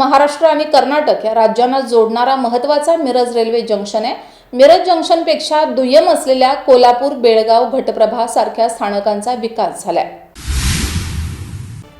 महाराष्ट्र आणि कर्नाटक या राज्यांना जोडणारा महत्त्वाचा मिरज रेल्वे जंक्शन आहे. मिरज जंक्शनपेक्षा दुय्यम असलेल्या कोल्हापूर बेळगाव घटप्रभा सारख्या स्थानकांचा विकास झालाय.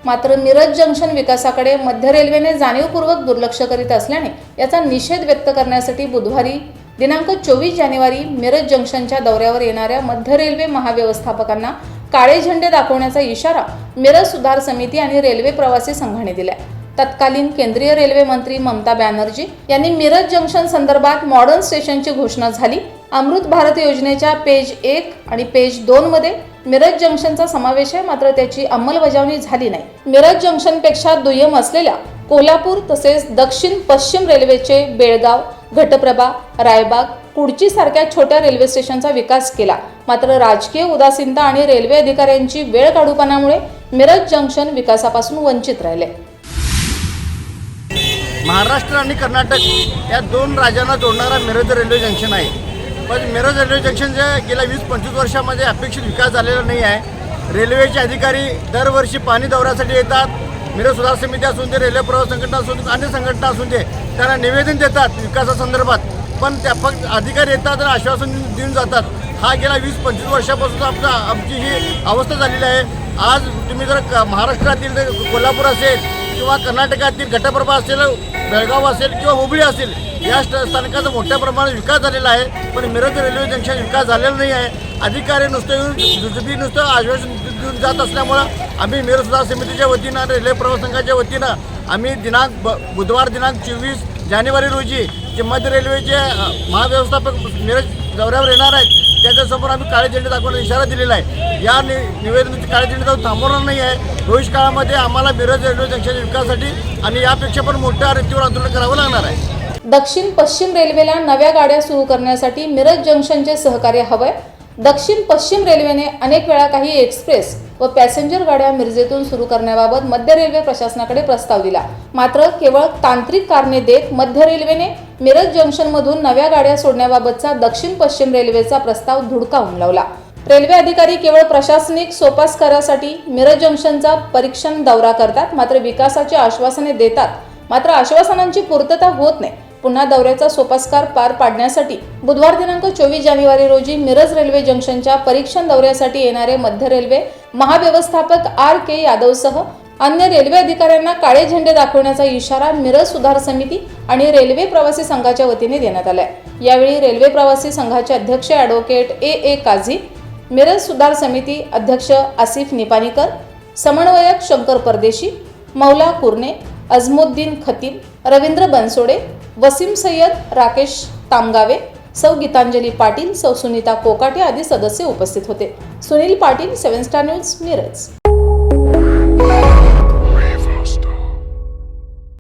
मात्र मिरज जंक्शन विकासाकडे मध्य रेल्वेने जाणीवपूर्वक दुर्लक्ष करीत असल्याने याचा निषेध व्यक्त करण्यासाठी बुधवारी दिनांक चोवीस जानेवारी मिरज जंक्शनच्या दौऱ्यावर येणाऱ्या मध्य रेल्वे महाव्यवस्थापकांना काळे झेंडे दाखवण्याचा इशारा मिरज सुधार समिती आणि रेल्वे प्रवासी संघाने दिलाय. तत्कालीन केंद्रीय रेल्वे मंत्री ममता बॅनर्जी यांनी मिरज जंक्शन संदर्भात मॉडर्न स्टेशनची घोषणा झाली. अमृत भारत योजनेच्या पेज एक आणि पेज दोन मध्ये मिरज जंक्शनचा समावेश आहे मात्र त्याची अंमलबजावणी झाली नाही. मिरज जंक्शनपेक्षा दुय्यम असलेल्या कोल्हापूर तसेच दक्षिण पश्चिम रेल्वेचे बेळगाव घटप्रभा रायबाग कुडची सारख्या छोट्या रेल्वे स्टेशनचा विकास केला. मात्र राजकीय उदासीनता आणि रेल्वे अधिकाऱ्यांची वेळ काढूपणामुळे मिरज जंक्शन विकासापासून वंचित राहिले. महाराष्ट्र आणि कर्नाटक या दोन राज्यांना जोडणारा मिरज रेल्वे जंक्शन आहे. पण मिरज रेल्वे जंक्शनच्या गेल्या वीस पंचवीस वर्षामध्ये अपेक्षित विकास झालेला नाही आहे. रेल्वेचे अधिकारी दरवर्षी पाणी दौऱ्यासाठी येतात. मिरज सुधार समिती असून दे रेल्वे प्रवास संघटना असून दे अन्य संघटना असून दे त्यांना निवेदन देतात विकासासंदर्भात. पण त्या फक्त अधिकारी येतात आणि आश्वासन देऊन जातात. हा गेल्या वीस पंचवीस वर्षापासून आपला आमची ही अवस्था झालेली आहे. आज तुम्ही जर महाराष्ट्रातील जर कोल्हापूर असेल किंवा कर्नाटकातील घटप्रभा असेल बेळगाव असेल किंवा हुबळी असेल या स्थानकाचा मोठ्या प्रमाणात विकास झालेला आहे. पण मिरज रेल्वे जंक्शन विकास झालेला नाही आहे. अधिकारी नुसतं येऊन जुजबी नुसतं आश्वासन देऊन जात असल्यामुळं आम्ही मिरज सुधार समितीच्या वतीनं आणि रेल्वे प्रवास संघाच्या वतीनं आम्ही दिनांक ब बुधवार दिनांक चोवीस जानेवारी रोजी जे मध्य रेल्वेचे महाव्यवस्थापक मिरज दौऱ्यावर येणार आहेत. त्याच्यासमोर आम्ही काळे झेंडे दाखवण्याचा इशारा दिलेला आहे. या नि निवेदनाची काळे झेंडे दाखवून थांबवणार नाही आहे. भविष्य काळामध्ये आम्हाला मिरज रेल्वे जंक्शन विकासासाठी आणि यापेक्षा पण मोठ्या रीतीवर आंदोलन करावं लागणार आहे. दक्षिण पश्चिम रेल्वेला नव्या गाड्या सुरू करण्यासाठी मिरज जंक्शनचे सहकार्य हवं आहे दक्षिण पश्चिम रेल्वेने अनेक वेळा काही एक्सप्रेस व पॅसेंजर गाड्या मिरजेतून सुरू करण्याबाबत मध्य रेल्वे प्रशासनाकडे प्रस्ताव दिला. मात्र केवळ तांत्रिक कारणे देत मध्य रेल्वेने मिरज जंक्शनमधून नव्या गाड्या सोडण्याबाबतचा दक्षिण पश्चिम रेल्वेचा प्रस्ताव धुडकावून लावला रेल्वे अधिकारी केवळ प्रशासनिक सोपास्कारासाठी मिरज जंक्शनचा परीक्षण दौरा करतात मात्र विकासाची आश्वासने देतात. मात्र आश्वासनांची पूर्तता होत नाही. पुन्हा दौऱ्याचा सोपास्कार पार पाडण्यासाठी बुधवार दिनांक चोवीस जानेवारी रोजी मिरज रेल्वे जंक्शनच्या परीक्षण दौऱ्यासाठी येणारे मध्य रेल्वे महाव्यवस्थापक आर के यादवसह अन्य रेल्वे अधिकाऱ्यांना काळे झेंडे दाखवण्याचा इशारा मिरज सुधार समिती आणि रेल्वे प्रवासी संघाच्या वतीने देण्यात आलाय. यावेळी रेल्वे प्रवासी संघाचे अध्यक्ष advocate A. A. Kazi Miraj सुधार समिती अध्यक्ष आसिफ निपाणीकर समन्वयक शंकर परदेशी मौला कुर्णे अजमुद्दीन खतीब रवींद्र बनसोडे वसीम सय्यद राकेश तामगावे सौ गीतांजली पाटील सौ सुनीता कोकाटे आदी सदस्य उपस्थित होते. Sunil Patil seven star news Miraj.